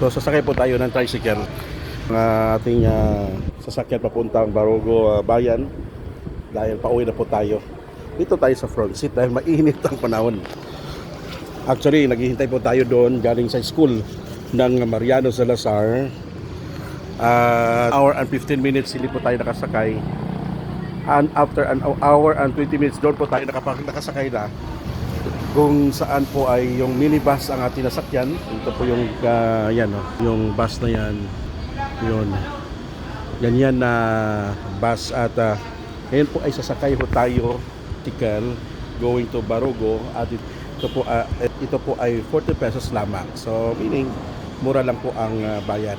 So sasakay po tayo ng tricycle ng ating ah, sasakyan papuntang Barogo ah, Bayan dahil pauwi na po tayo. Dito tayo sa front seat dahil mainit ang panahon. Actually, naghihintay po tayo doon galing sa school ng Mariano Salazar. Uh, hour and 15 minutes hindi po tayo nakasakay. And after an hour and 20 minutes doon po tayo nakapag nakasakay na kung saan po ay yung minibus ang ating nasakyan. Ito po yung ah, yan oh, yung bus na yan. Yun. Yan yan na bus at ah, ngayon po ay sasakay ho tayo tical going to Barugo at ito po ah, ito po ay 40 pesos lamang. So meaning mura lang po ang ah, bayad.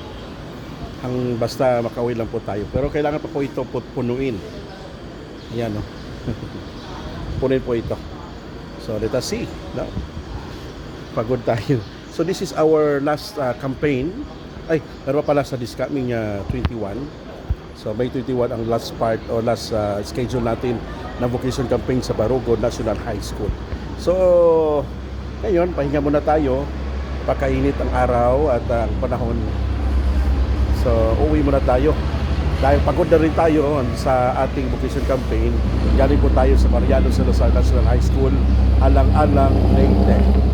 Ang basta makauwi lang po tayo. Pero kailangan pa po ito pu- punuin. Yan oh. Punuin po ito. So let us see. No? Pagod tayo. So this is our last uh, campaign. Ay, meron pa pala sa this coming uh, 21. So May 21 ang last part o last uh, schedule natin ng vocation campaign sa Barugo National High School. So ngayon, pahinga muna tayo. Pakainit ang araw at ang panahon. So uwi muna tayo. Dahil pagod na rin tayo sa ating vocation campaign, galing po tayo sa Mariano Salazar National High School, Alang-Alang, Leyte.